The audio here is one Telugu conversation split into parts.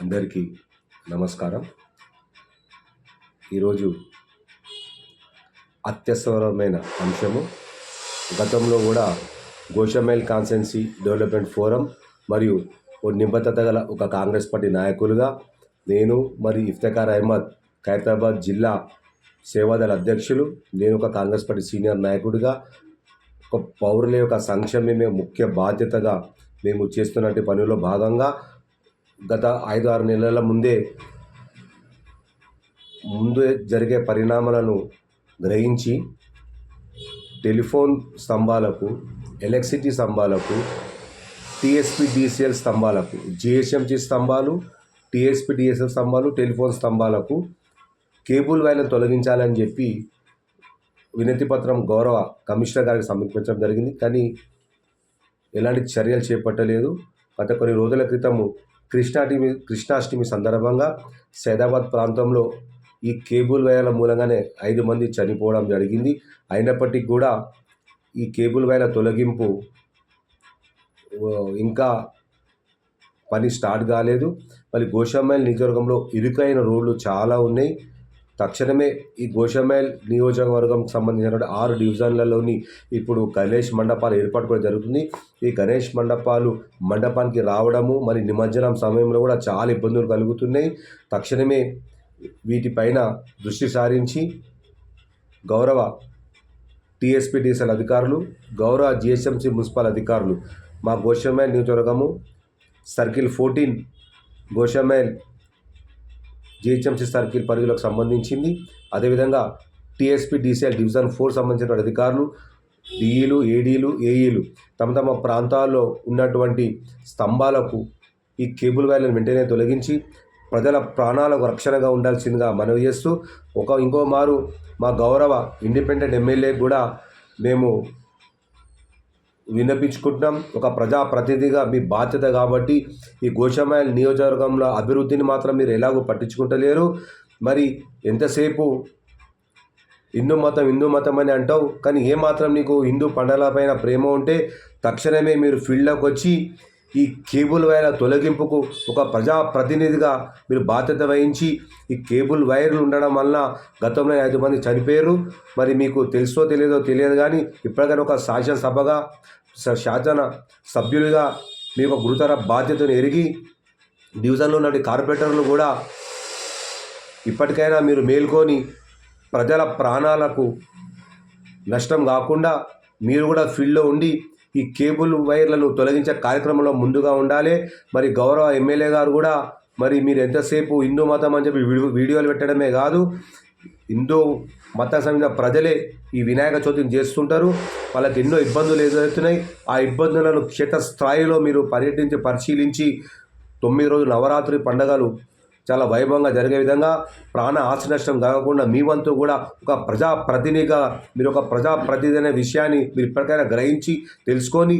అందరికీ నమస్కారం. ఈరోజు అత్యవసరమైన అంశము. గతంలో కూడా గోషమైల్ కాన్సెన్సీ డెవలప్మెంట్ ఫోరం మరియు ఓ నిబద్ధత గల ఒక కాంగ్రెస్ పార్టీ నాయకులుగా నేను మరి ఇఫ్తఖార్ అహ్మద్ ఖైరతాబాద్ జిల్లా సేవాదళ అధ్యక్షులు నేను ఒక కాంగ్రెస్ పార్టీ సీనియర్ నాయకుడిగా ఒక పౌరుల యొక్క సంక్షేమమే ముఖ్య బాధ్యతగా మేము చేస్తున్నటువంటి పనిలో భాగంగా గత ఐదు ఆరు నెలల ముందే ముందు జరిగే పరిణామాలను గ్రహించి టెలిఫోన్ స్తంభాలకు ఎలక్ట్రిసిటీ స్తంభాలకు టీఎస్పి డిసిఎల్ స్తంభాలకు జిహెచ్ఎంసి స్తంభాలు టీఎస్పి డిఎస్ఎల్ స్తంభాలు టెలిఫోన్ స్తంభాలకు కేబుల్ వైర్లను తొలగించాలని చెప్పి వినతి పత్రం గౌరవ కమిషనర్ గారికి సమర్పించడం జరిగింది. కానీ ఎలాంటి చర్యలు చేపట్టలేదు. గత కొన్ని రోజుల క్రితము కృష్ణాష్టమి కృష్ణాష్టమి సందర్భంగా సైదాబాద్ ప్రాంతంలో ఈ కేబుల్ వైర్ల మూలంగానే ఐదు మంది చనిపోవడం జరిగింది. అయినప్పటికీ కూడా ఈ కేబుల్ వైర్ల తొలగింపు ఇంకా పని స్టార్ట్ కాలేదు. మరి గోషామైల్ నియోజకవర్గంలో ఇరుకైన రోడ్లు చాలా ఉన్నాయి. తక్షణమే ఈ గోషమేల్ నియోజకవర్గంకి సంబంధించినటువంటి ఆరు డివిజన్లలోని ఇప్పుడు గణేష్ మండపాలు ఏర్పాటు కూడా జరుగుతుంది. ఈ గణేష్ మండపాలు మండపానికి రావడము మరి నిమజ్జనం సమయంలో కూడా చాలా ఇబ్బందులు కలుగుతున్నాయి. తక్షణమే వీటిపైన దృష్టి సారించి గౌరవ టీఎస్పీ అధికారులు గౌరవ జిహెచ్ఎంసీ మున్సిపల్ అధికారులు మా Goshamahal నియోజకవర్గము circle fourteen Goshamahal GHMC circle పరిధిలోకి సంబంధించింది. అదేవిధంగా టీఎస్పీ డిసిఎల్ డివిజన్ ఫోర్ సంబంధించిన అధికారులు డిఈలు ఏడీలు ఏఈలు తమ తమ ప్రాంతాల్లో ఉన్నటువంటి స్తంభాలకు ఈ కేబుల్ వైర్లను వెంటనే తొలగించి ప్రజల ప్రాణాలకు రక్షణగా ఉండాల్సిందిగా మనవి చేస్తూ ఒక ఇంకో మారు మా గౌరవ ఇండిపెండెంట్ ఎమ్మెల్యే కూడా మేము విన్నపించుకుంటున్నాం. ఒక ప్రజాప్రతినిధిగా మీ బాధ్యత కాబట్టి ఈ గోషామైల్ నియోజకవర్గంలో అభివృద్ధిని మాత్రం మీరు ఎలాగో పట్టించుకుంటలేరు. మరి ఎంతసేపు హిందూ మతం హిందూ మతం అని అంటావు కానీ ఏమాత్రం నీకు హిందూ పండగలపైన ప్రేమ ఉంటే తక్షణమే మీరు ఫీల్డ్లోకి వచ్చి ఈ కేబుల్ వైర్ల తొలగింపుకు ఒక ప్రజాప్రతినిధిగా మీరు బాధ్యత వహించి ఈ కేబుల్ వైర్లు ఉండడం వలన గతంలో ఐదు మంది చనిపోయారు. మరి మీకు తెలుసో తెలియదో తెలియదు కానీ ఇప్పటికైనా ఒక శాసనసభగా శాసన సభ్యులుగా మీకు గురుతర బాధ్యతను ఎరిగి డివిజన్లో ఉన్న కార్పొరేటర్లు కూడా ఇప్పటికైనా మీరు మేల్కొని ప్రజల ప్రాణాలకు నష్టం కాకుండా మీరు కూడా ఫీల్డ్లో ఉండి ఈ కేబుల్ వైర్లను తొలగించే కార్యక్రమంలో ముందుగా ఉండాలి. మరి గౌరవ ఎమ్మెల్యే గారు కూడా మరి మీరు ఎంతసేపు హిందూ మతం అని చెప్పి వీడియోలు పెట్టడమే కాదు హిందూ మత సంబంధించిన ప్రజలే ఈ వినాయక చవితిని చేస్తుంటారు. వాళ్ళకి ఎన్నో ఇబ్బందులు ఎదురవుతున్నాయి. ఆ ఇబ్బందులను క్షేత్రస్థాయిలో మీరు పర్యటించి పరిశీలించి తొమ్మిది రోజులు నవరాత్రి పండగలు చాలా వైభవంగా జరిగే విధంగా ప్రాణ ఆస్తి నష్టం కాకుండా మీ వంతు కూడా ఒక ప్రజాప్రతినిధిగా మీరు ఒక ప్రజాప్రతినిధి అనే విషయాన్ని మీరు ఇప్పటికైనా గ్రహించి తెలుసుకొని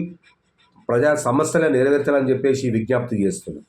ప్రజా సమస్యలను నెరవేర్చాలని చెప్పేసి విజ్ఞప్తి చేస్తున్నాను